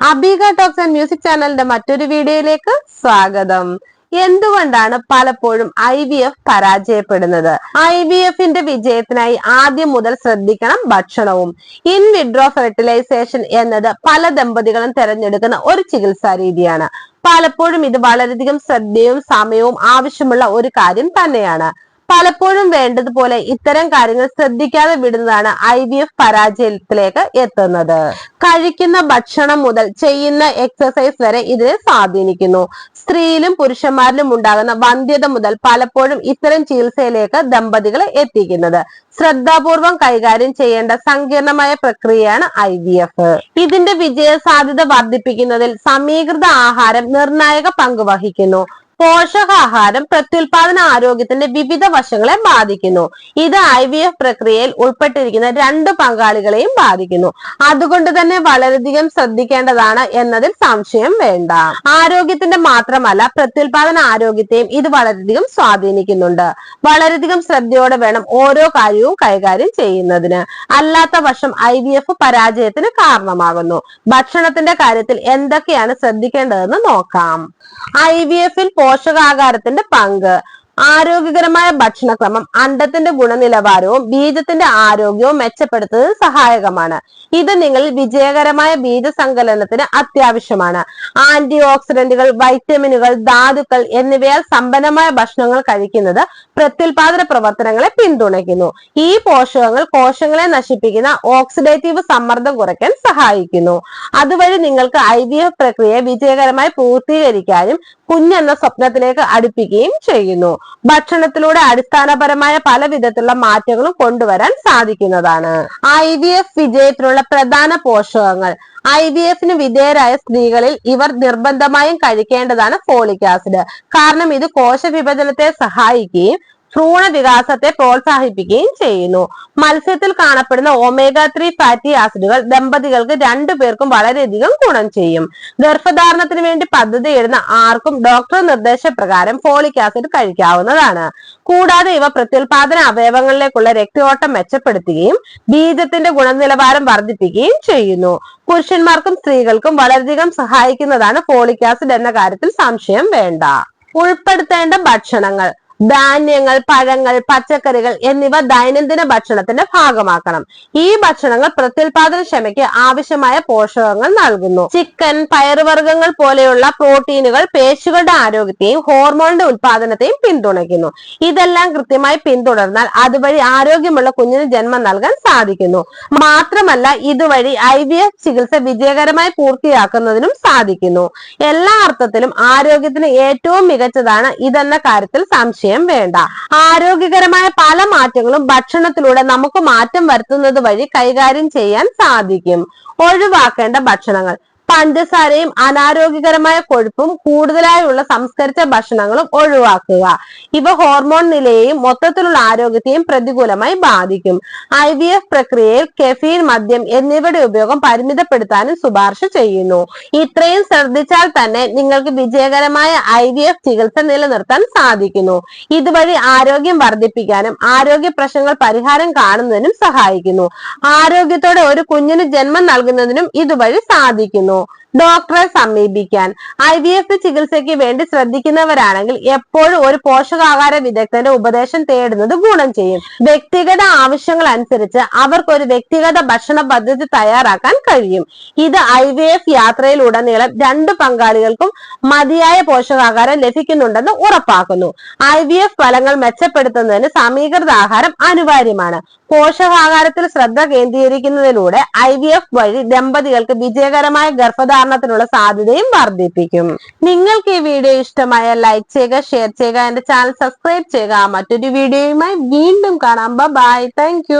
അബീക talks and music ചാനലിന്റെ മറ്റൊരു വീഡിയോയിലേക്ക് സ്വാഗതം. എന്തുകൊണ്ടാണ് പലപ്പോഴും ഐ വി എഫ് പരാജയപ്പെടുന്നത്? ഐ വി എഫിന്റെ വിജയത്തിനായി ആദ്യം മുതൽ ശ്രദ്ധിക്കണം ഭക്ഷണവും. ഇൻ വിഡ്രോ ഫെർട്ടിലൈസേഷൻ എന്നത് പല ദമ്പതികളും തിരഞ്ഞെടുക്കുന്ന ഒരു ചികിത്സാ രീതിയാണ്. പലപ്പോഴും ഇത് വളരെയധികം ശ്രദ്ധയും സമയവും ആവശ്യമുള്ള ഒരു കാര്യം തന്നെയാണ്. പലപ്പോഴും വേണ്ടതുപോലെ ഇത്തരം കാര്യങ്ങൾ ശ്രദ്ധിക്കാതെ വിടുന്നതാണ് ഐ വി എഫ് പരാജയത്തിലേക്ക് എത്തുന്നത്. കഴിക്കുന്ന ഭക്ഷണം മുതൽ ചെയ്യുന്ന എക്സസൈസ് വരെ ഇതിനെ സ്വാധീനിക്കുന്നു. സ്ത്രീയിലും പുരുഷന്മാരിലും ഉണ്ടാകുന്ന വന്ധ്യത മുതൽ പലപ്പോഴും ഇത്തരം ചികിത്സയിലേക്ക് ദമ്പതികളെ എത്തിക്കുന്നത്. ശ്രദ്ധാപൂർവം കൈകാര്യം ചെയ്യേണ്ട സങ്കീർണമായ പ്രക്രിയയാണ് ഐ വി എഫ്. ഇതിന്റെ വിജയ സാധ്യത വർദ്ധിപ്പിക്കുന്നതിൽ സമീകൃത ആഹാരം നിർണായക പങ്ക് വഹിക്കുന്നു. പോഷകാഹാരം പ്രത്യുൽപാദന ആരോഗ്യത്തിന്റെ വിവിധ വശങ്ങളെ ബാധിക്കുന്നു. ഇത് ഐ വി എഫ് പ്രക്രിയയിൽ ഉൾപ്പെട്ടിരിക്കുന്ന രണ്ട് പങ്കാളികളെയും ബാധിക്കുന്നു. അതുകൊണ്ട് തന്നെ വളരെയധികം ശ്രദ്ധിക്കേണ്ടതാണ് എന്നതിൽ സംശയം വേണ്ട. ആരോഗ്യത്തിന്റെ മാത്രമല്ല പ്രത്യുൽപാദന ആരോഗ്യത്തെയും ഇത് വളരെയധികം സ്വാധീനിക്കുന്നുണ്ട്. വളരെയധികം ശ്രദ്ധയോടെ വേണം ഓരോ കാര്യവും കൈകാര്യം ചെയ്യുന്നതിന്. അല്ലാത്ത വശം ഐ വി എഫ് പരാജയത്തിന് കാരണമാകുന്നു. ഭക്ഷണത്തിന്റെ കാര്യത്തിൽ എന്തൊക്കെയാണ് ശ്രദ്ധിക്കേണ്ടതെന്ന് നോക്കാം. ഐ വി എഫിൽ പോഷകാഹാരത്തിന്റെ പങ്ക് ആരോഗ്യകരമായ ഭക്ഷണക്രമം അണ്ടത്തിന്റെ ഗുണനിലവാരവും ബീജത്തിന്റെ ആരോഗ്യവും മെച്ചപ്പെടുത്തുന്നതിന് സഹായകമാണ്. ഇത് നിങ്ങൾ വിജയകരമായ ബീജസങ്കലനത്തിന് അത്യാവശ്യമാണ്. ആന്റി ഓക്സിഡന്റുകൾ വൈറ്റമിനുകൾ ധാതുക്കൾ എന്നിവയാൽ സമ്പന്നമായ ഭക്ഷണങ്ങൾ കഴിക്കുന്നത് പ്രത്യുൽപാദന പ്രവർത്തനങ്ങളെ പിന്തുണയ്ക്കുന്നു. ഈ പോഷകങ്ങൾ കോശങ്ങളെ നശിപ്പിക്കുന്ന ഓക്സിഡേറ്റീവ് സമ്മർദ്ദം കുറയ്ക്കാൻ സഹായിക്കുന്നു. അതുവഴി നിങ്ങൾക്ക് ഐ പ്രക്രിയയെ വിജയകരമായി പൂർത്തീകരിക്കാനും കുഞ്ഞെന്ന സ്വപ്നത്തിലേക്ക് അടുപ്പിക്കുകയും ചെയ്യുന്നു. ഭക്ഷണത്തിലൂടെ അടിസ്ഥാനപരമായ പല വിധത്തിലുള്ള മാറ്റങ്ങളും കൊണ്ടുവരാൻ സാധിക്കുന്നതാണ്. ഐ വി എഫ് വിജയത്തിനുള്ള പ്രധാന പോഷകങ്ങൾ. ഐ വി എഫിന് വിധേയരായ സ്ത്രീകളിൽ ഇവർ നിർബന്ധമായും കഴിക്കേണ്ടതാണ് ഫോളിക് ആസിഡ് കാരണം ഇത് കോശ വിഭജനത്തെ സഹായിക്കുകയും ഭ്രൂണ വികാസത്തെ പ്രോത്സാഹിപ്പിക്കുകയും ചെയ്യുന്നു. മത്സ്യത്തിൽ കാണപ്പെടുന്ന ഒമേഗ ത്രീ ഫാറ്റി ആസിഡുകൾ ദമ്പതികൾക്ക് രണ്ടു പേർക്കും വളരെയധികം ഗുണം ചെയ്യും. ഗർഭധാരണത്തിന് വേണ്ടി പദ്ധതി ഇടുന്ന ആർക്കും ഡോക്ടർ നിർദ്ദേശപ്രകാരം ഫോളിക് ആസിഡ് കഴിക്കാവുന്നതാണ്. കൂടാതെ ഇവ പ്രത്യുൽപാദന അവയവങ്ങളിലേക്കുള്ള രക്തയോട്ടം മെച്ചപ്പെടുത്തുകയും ബീജത്തിന്റെ ഗുണനിലവാരം വർദ്ധിപ്പിക്കുകയും ചെയ്യുന്നു. പുരുഷന്മാർക്കും സ്ത്രീകൾക്കും വളരെയധികം സഹായിക്കുന്നതാണ് ഫോളിക് ആസിഡ് എന്ന കാര്യത്തിൽ സംശയം വേണ്ട. ഉൾപ്പെടുത്തേണ്ട ഭക്ഷണങ്ങൾ. ധാന്യങ്ങൾ പഴങ്ങൾ പച്ചക്കറികൾ എന്നിവ ദൈനംദിന ഭക്ഷണത്തിന്റെ ഭാഗമാക്കണം. ഈ ഭക്ഷണങ്ങൾ പ്രത്യുൽപാദന ക്ഷമയ്ക്ക് ആവശ്യമായ പോഷകങ്ങൾ നൽകുന്നു. ചിക്കൻ പയറുവർഗങ്ങൾ പോലെയുള്ള പ്രോട്ടീനുകൾ പേശികളുടെ ആരോഗ്യത്തെയും ഹോർമോണിന്റെ ഉത്പാദനത്തെയും പിന്തുണയ്ക്കുന്നു. ഇതെല്ലാം കൃത്യമായി പിന്തുടർന്നാൽ അതുവഴി ആരോഗ്യമുള്ള കുഞ്ഞിന് ജന്മം നൽകാൻ സാധിക്കുന്നു. മാത്രമല്ല ഇതുവഴി ഐ വി എഫ് ചികിത്സ വിജയകരമായി പൂർത്തിയാക്കുന്നതിനും സാധിക്കുന്നു. എല്ലാ അർത്ഥത്തിലും ആരോഗ്യത്തിന് ഏറ്റവും മികച്ചതാണ് ഇതെന്ന കാര്യത്തിൽ സംശയം സംശയം വേണ്ട. ആരോഗ്യകരമായ പല മാറ്റങ്ങളും ഭക്ഷണത്തിലൂടെ നമുക്ക് മാറ്റം വരുത്തുന്നത് വഴി കൈകാര്യം ചെയ്യാൻ സാധിക്കും. ഒഴിവാക്കേണ്ട ഭക്ഷണങ്ങൾ. പഞ്ചസാരയും അനാരോഗ്യകരമായ കൊഴുപ്പും കൂടുതലായുള്ള സംസ്കരിച്ച ഭക്ഷണങ്ങളും ഒഴിവാക്കുക. ഇവ ഹോർമോൺ നിലയെയും മൊത്തത്തിലുള്ള ആരോഗ്യത്തെയും പ്രതികൂലമായി ബാധിക്കും. ഐ വി എഫ് പ്രക്രിയയിൽ കെഫീൻ മദ്യം എന്നിവയുടെ ഉപയോഗം പരിമിതപ്പെടുത്താനും ശുപാർശ ചെയ്യുന്നു. ഇത്രയും ശ്രദ്ധിച്ചാൽ തന്നെ നിങ്ങൾക്ക് വിജയകരമായ ഐ വി എഫ് ചികിത്സ നിലനിർത്താൻ സാധിക്കുന്നു. ഇതുവഴി ആരോഗ്യം വർദ്ധിപ്പിക്കാനും ആരോഗ്യ പ്രശ്നങ്ങൾ പരിഹാരം കാണുന്നതിനും സഹായിക്കുന്നു. ആരോഗ്യത്തോടെ ഒരു കുഞ്ഞിന് ജന്മം നൽകുന്നതിനും ഇതുവഴി സാധിക്കുന്നു. ഡോക്ടറെ സമീപിക്കാൻ. ഐ വി എഫ് ചികിത്സയ്ക്ക് വേണ്ടി ശ്രദ്ധിക്കുന്നവരാണെങ്കിൽ എപ്പോഴും ഒരു പോഷകാഹാര വിദഗ്ധന്റെ ഉപദേശം തേടുന്നത് ഗുണം ചെയ്യും. വ്യക്തിഗത ആവശ്യങ്ങൾ അനുസരിച്ച് അവർക്ക് ഒരു വ്യക്തിഗത ഭക്ഷണ പദ്ധതി തയ്യാറാക്കാൻ കഴിയും. ഇത് ഐ വി എഫ് യാത്രയിലുടനീളം രണ്ട് പങ്കാളികൾക്കും മതിയായ പോഷകാഹാരം ലഭിക്കുന്നുണ്ടെന്ന് ഉറപ്പാക്കുന്നു. ഐ വി എഫ് ഫലങ്ങൾ മെച്ചപ്പെടുത്തുന്നതിന് സമീകൃത ആഹാരം അനിവാര്യമാണ്. പോഷകാഹാരത്തിൽ ശ്രദ്ധ കേന്ദ്രീകരിക്കുന്നതിലൂടെ ഐ വി എഫ് വഴി ദമ്പതികൾക്ക് വിജയകരമായ ഗർഭധാരണത്തിനുള്ള സാധ്യതയും വർദ്ധിപ്പിക്കും. നിങ്ങൾക്ക് ഈ വീഡിയോ ഇഷ്ടമായ ലൈക്ക് ചെയ്യുക ഷെയർ ചെയ്യുക എന്റെ ചാനൽ സബ്സ്ക്രൈബ് ചെയ്യുക. മറ്റൊരു വീഡിയോയുമായി വീണ്ടും കാണാം. Bye thank